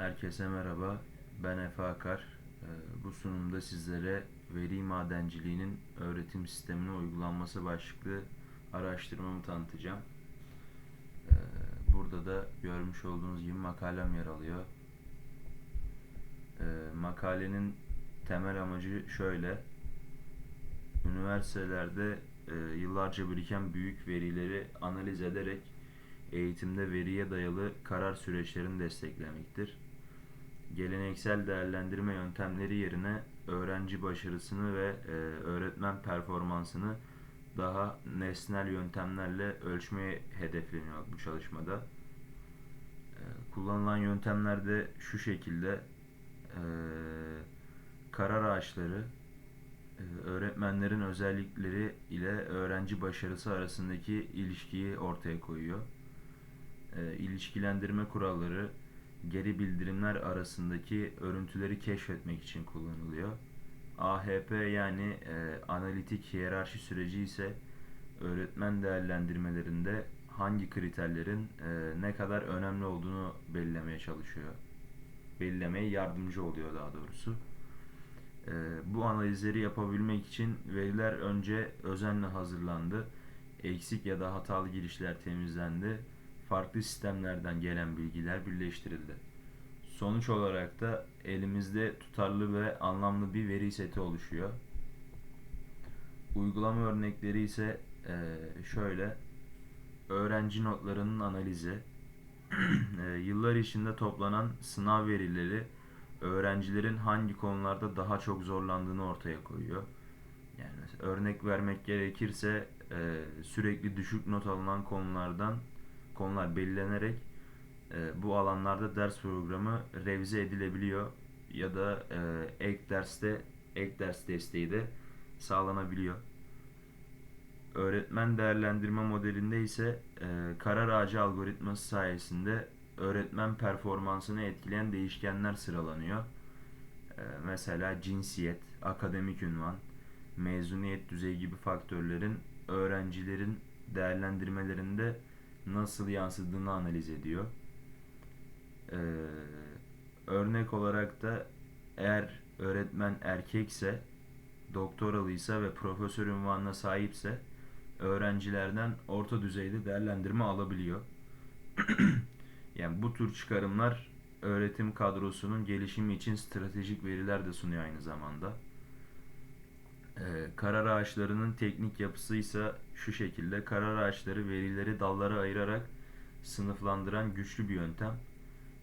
Herkese merhaba. Ben Efe Akar. Ee, Bu sunumda sizlere veri madenciliğinin öğretim sistemine uygulanması başlıklı araştırmamı tanıtacağım. Ee, Burada da görmüş olduğunuz gibi makalem yer alıyor. Ee, Makalenin temel amacı şöyle. Üniversitelerde e, yıllarca biriken büyük verileri analiz ederek eğitimde veriye dayalı karar süreçlerini desteklemektir. Geleneksel değerlendirme yöntemleri yerine öğrenci başarısını ve e, öğretmen performansını daha nesnel yöntemlerle ölçmeye hedefleniyor bu çalışmada. E, kullanılan yöntemler de şu şekilde e, karar ağaçları, e, öğretmenlerin özellikleri ile öğrenci başarısı arasındaki ilişkiyi ortaya koyuyor. E, ilişkilendirme kuralları geri bildirimler arasındaki örüntüleri keşfetmek için kullanılıyor. AHP yani e, analitik hiyerarşi süreci ise öğretmen değerlendirmelerinde hangi kriterlerin e, ne kadar önemli olduğunu belirlemeye çalışıyor. Belirlemeye yardımcı oluyor daha doğrusu. E, bu analizleri yapabilmek için veriler önce özenle hazırlandı. Eksik ya da hatalı girişler temizlendi. Farklı sistemlerden gelen bilgiler birleştirildi. Sonuç olarak da elimizde tutarlı ve anlamlı bir veri seti oluşuyor. Uygulama örnekleri ise eee, şöyle. Öğrenci notlarının analizi, eee, yıllar içinde toplanan sınav verileri öğrencilerin hangi konularda daha çok zorlandığını ortaya koyuyor. Yani örnek vermek gerekirse eee, sürekli düşük not alınan konulardan konular belirlenerek e, bu alanlarda ders programı revize edilebiliyor ya da e, ek derste ek ders desteği de sağlanabiliyor. Öğretmen değerlendirme modelinde ise e, karar ağacı algoritması sayesinde öğretmen performansını etkileyen değişkenler sıralanıyor. E, mesela cinsiyet, akademik ünvan, mezuniyet düzeyi gibi faktörlerin öğrencilerin değerlendirmelerinde nasıl yansıdığını analiz ediyor. Ee, örnek olarak da eğer öğretmen erkekse, doktoralıysa ve profesör unvanına sahipse öğrencilerden orta düzeyde değerlendirme alabiliyor. Yani bu tür çıkarımlar öğretim kadrosunun gelişimi için stratejik veriler de sunuyor aynı zamanda. Ee, karar ağaçlarının teknik yapısı ise şu şekilde. Karar ağaçları verileri dallara ayırarak sınıflandıran güçlü bir yöntem.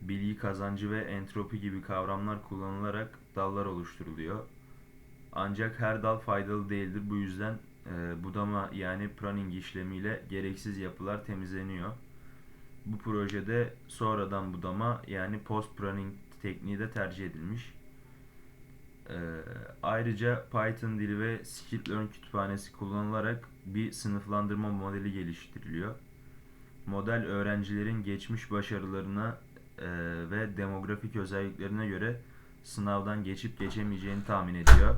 Bilgi kazancı ve entropi gibi kavramlar kullanılarak dallar oluşturuluyor. Ancak her dal faydalı değildir. Bu yüzden e, budama yani pruning işlemiyle gereksiz yapılar temizleniyor. Bu projede sonradan budama yani post pruning tekniği de tercih edilmiş. Ee, ayrıca Python dili ve Scikit-learn kütüphanesi kullanılarak bir sınıflandırma modeli geliştiriliyor. Model öğrencilerin geçmiş başarılarına e, ve demografik özelliklerine göre sınavdan geçip geçemeyeceğini tahmin ediyor.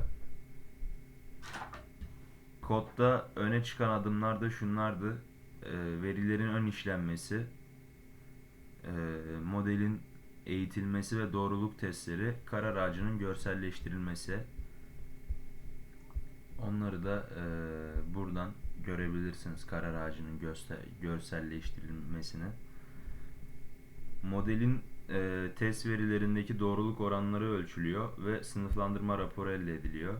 Kodda öne çıkan adımlar da şunlardı. E, verilerin ön işlenmesi, e, modelin eğitilmesi ve doğruluk testleri, karar ağacının görselleştirilmesi. Onları da e, buradan görebilirsiniz karar ağacının görselleştirilmesini. Modelin e, test verilerindeki doğruluk oranları ölçülüyor ve sınıflandırma raporu elde ediliyor.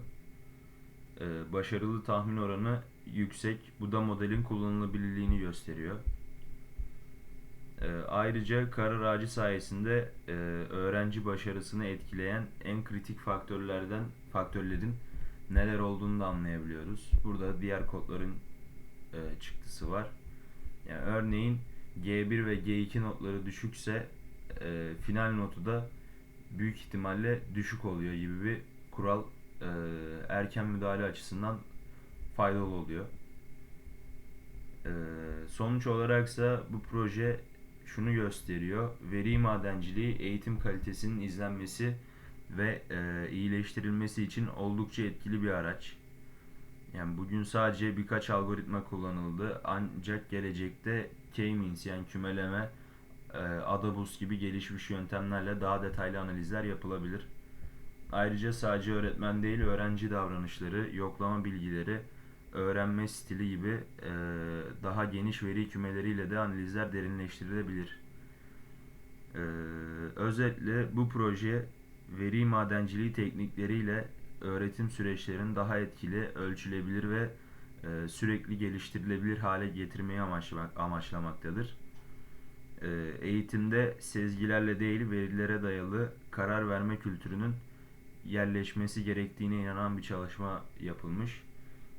E, başarılı tahmin oranı yüksek. Bu da modelin kullanılabilirliğini gösteriyor. E, ayrıca karar ağacı sayesinde e, öğrenci başarısını etkileyen en kritik faktörlerden faktörlerin neler olduğunu da anlayabiliyoruz. Burada diğer kodların e, çıktısı var. Yani örneğin G1 ve G2 notları düşükse e, final notu da büyük ihtimalle düşük oluyor gibi bir kural e, erken müdahale açısından faydalı oluyor. E, sonuç olaraksa bu proje şunu gösteriyor. Veri madenciliği eğitim kalitesinin izlenmesi ve e, iyileştirilmesi için oldukça etkili bir araç. Yani bugün sadece birkaç algoritma kullanıldı ancak gelecekte K-means yani kümeleme e, Adabus gibi gelişmiş yöntemlerle daha detaylı analizler yapılabilir. Ayrıca sadece öğretmen değil, öğrenci davranışları, yoklama bilgileri, öğrenme stili gibi e, daha geniş veri kümeleriyle de analizler derinleştirilebilir. Ee, özetle bu proje veri madenciliği teknikleriyle öğretim süreçlerini daha etkili, ölçülebilir ve e, sürekli geliştirilebilir hale getirmeyi amaçlamak, amaçlamaktadır. Ee, eğitimde sezgilerle değil verilere dayalı karar verme kültürünün yerleşmesi gerektiğine inanan bir çalışma yapılmış.